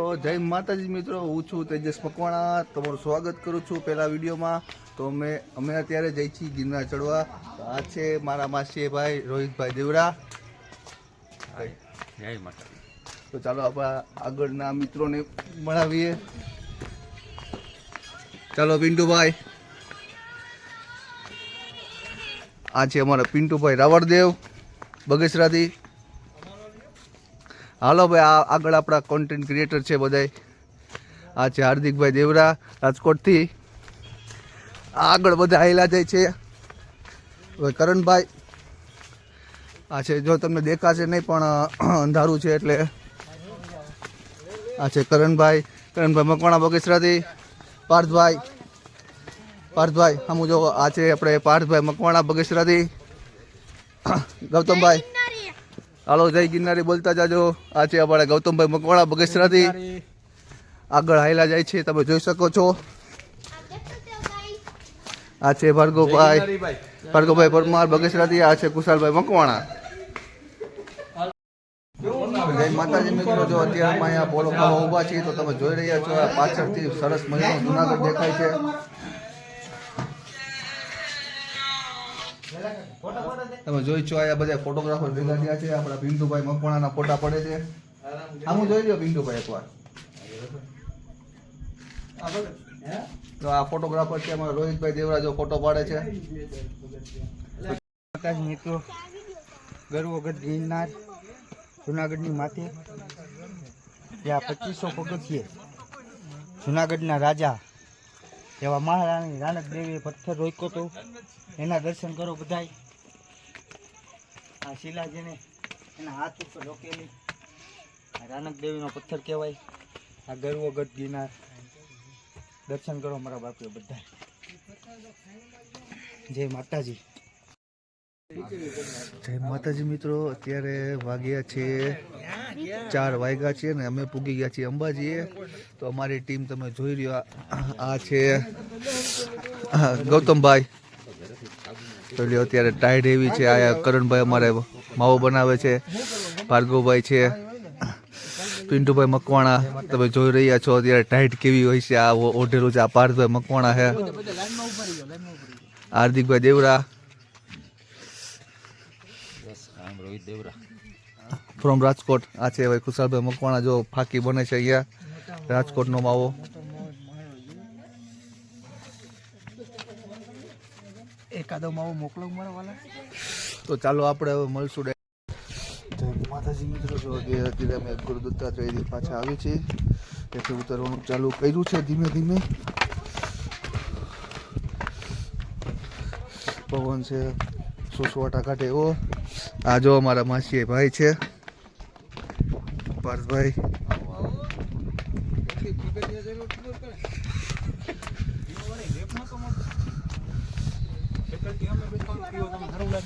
તો જય માતાજી મિત્રો હું છું તેજસ મકવાણા. તમારું સ્વાગત કરું છું પહેલા વિડીયોમાં. તો અમે અમે અત્યારે જઈ છીએ ગિરનાર ચડવા. આ છે મારા માસી ભાઈ રોહિતભાઈ દેવરા. જય માતા તો ચાલો આપણા આગળના મિત્રોને મળાવીએ. ચાલો પિન્ટુભાઈ. આ છે અમારા પિન્ટુભાઈ રાવળદેવ બગસરાથી. હાલો ભાઈ, આ આગળ આપણા કોન્ટેન્ટ ક્રિએટર છે બધાય. આ છે હાર્દિકભાઈ દેવરા, રાજકોટથી. આગળ બધા આવેલા જાય છે. હવે કરણભાઈ, આ છે, જો તમને દેખાશે નહીં, પણ અંધારું છે એટલે. આ છે કરણભાઈ કરણભાઈ મકવાણા બગસરાથી. પાર્થભાઈ પાર્થભાઈ, હમું જો આ છે આપણે પાર્થભાઈ મકવાણા બગસરાથી. ગૌતમભાઈ હાલો જય ગિરનારી બોલતા જાજો. આ છે અમારા ગૌતમભાઈ મકવાણા બગસરાથી. આગળ હાયલા જાય છે તમે જોઈ શકો છો. આ છે ભાર્ગવભાઈ. ભાર્ગવભાઈ પરમાર બગસરાથી આ છે કુશાલભાઈ મકવાણા. જય માતાજી મિત્રો જો અત્યારમાં અહીંયા પોલો ખાવા ઊભા છીએ તો તમે જોઈ રહ્યા છો આ પાછળથી સરસ મજાનો જુનાગઢ દેખાય છે. તમે જોઈ છો આ બધા ફોટોગ્રાફર ભેગા થયા છે. આપણા પિન્ટુભાઈ મકવાણાના ફોટા પડે છે. આમ જોઈ લો પિન્ટુભાઈ એકવાર. તો આ ફોટોગ્રાફર છે, અમારા રોહિતભાઈ દેવરા જો ફોટો પાડે છે. મિત્રો, ગર્વગત ગિરનાર, જુનાગઢની માથે ત્યાં પચીસો પગથિયે જુનાગઢના રાજા એવા મહારાણી રાનક દેવીએ પથ્થર રોક્યો હતો. એના દર્શન કરો બધાય. આ શિલાજીને એના હાથ ઉપર રોકેલી. રાનક દેવીનો પથ્થર કહેવાય. આ ગરવગઢ ગિરનાર. દર્શન કરો મારા બાપીઓ બધા જય માતાજી. જય માતાજી મિત્રો, અત્યારે વાગ્યા છે ચાર વાગ્યા છે ને અમે પૂગી ગયા છીએ અંબાજીએ. તો અમારી ટીમ તમે જોઈ રહ્યો, આ- છે ગૌતમભાઈ. લ્યો, અત્યારે ટાઈડ એવી છે. આ કરણભાઈ અમારે માવો બનાવે છે. ભાર્ગવભાઈ છે. પિન્ટુભાઈ મકવાણા, તમે જોઈ રહ્યા છો અત્યારે ટાઈટ કેવી હોય છે. આ ઓઢેલું છે. આ પાર્થભાઈ મકવાણા છે. હાર્દિકભાઈ દેવરા. ફ્રોમ રાજકોટ. આ છે ભાઈ, ખુશાલભાઈ મકવાણા. જો ફાકી બને છે અહીંયા રાજકોટનો માવો. એકાદો માવો મોકલો મારા વાલા. તો ચાલો આપણે હવે મળશું ડે માતાજી મિત્રો જો કે અત્યારે અમે ગુરુ દત્તાત્રેયથી પાછા આવી છીએ. એટલે ઉતરવાનું ચાલુ કર્યું છે ધીમે ધીમે. પવન છે સુસવાટા કાઢે. એવો આ જો અમારા માસી ભાઈ છે. પાર્થભાઈ. ਕੀ ਉਹ ਤਾਂ ਹਰੂ ਲੈ